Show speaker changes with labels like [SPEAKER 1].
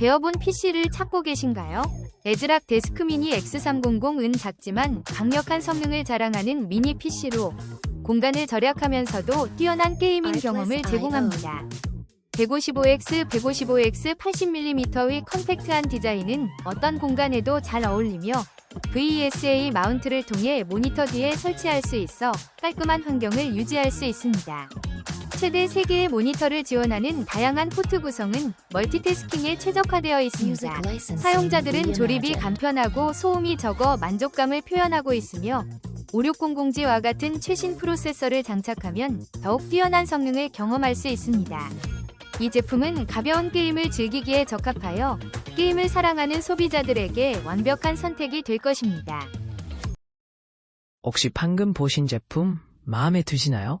[SPEAKER 1] 배워본 PC를 찾고 계신가요? 에즈락 데스크 미니 X300은 작지만 강력한 성능을 자랑하는 미니 PC로 공간을 절약하면서도 뛰어난 게이밍 경험을 제공합니다. 155X, 155X 80mm의 컴팩트한 디자인은 어떤 공간에도 잘 어울리며 VESA 마운트를 통해 모니터 뒤에 설치할 수 있어 깔끔한 환경을 유지할 수 있습니다. 최대 3개의 모니터를 지원하는 다양한 포트 구성은 멀티태스킹에 최적화되어 있습니다. 사용자들은 조립이 간편하고 소음이 적어 만족감을 표현하고 있으며 5600G와 같은 최신 프로세서를 장착하면 더욱 뛰어난 성능을 경험할 수 있습니다. 이 제품은 가벼운 게임을 즐기기에 적합하여 게임을 사랑하는 소비자들에게 완벽한 선택이 될 것입니다.
[SPEAKER 2] 혹시 방금 보신 제품 마음에 드시나요?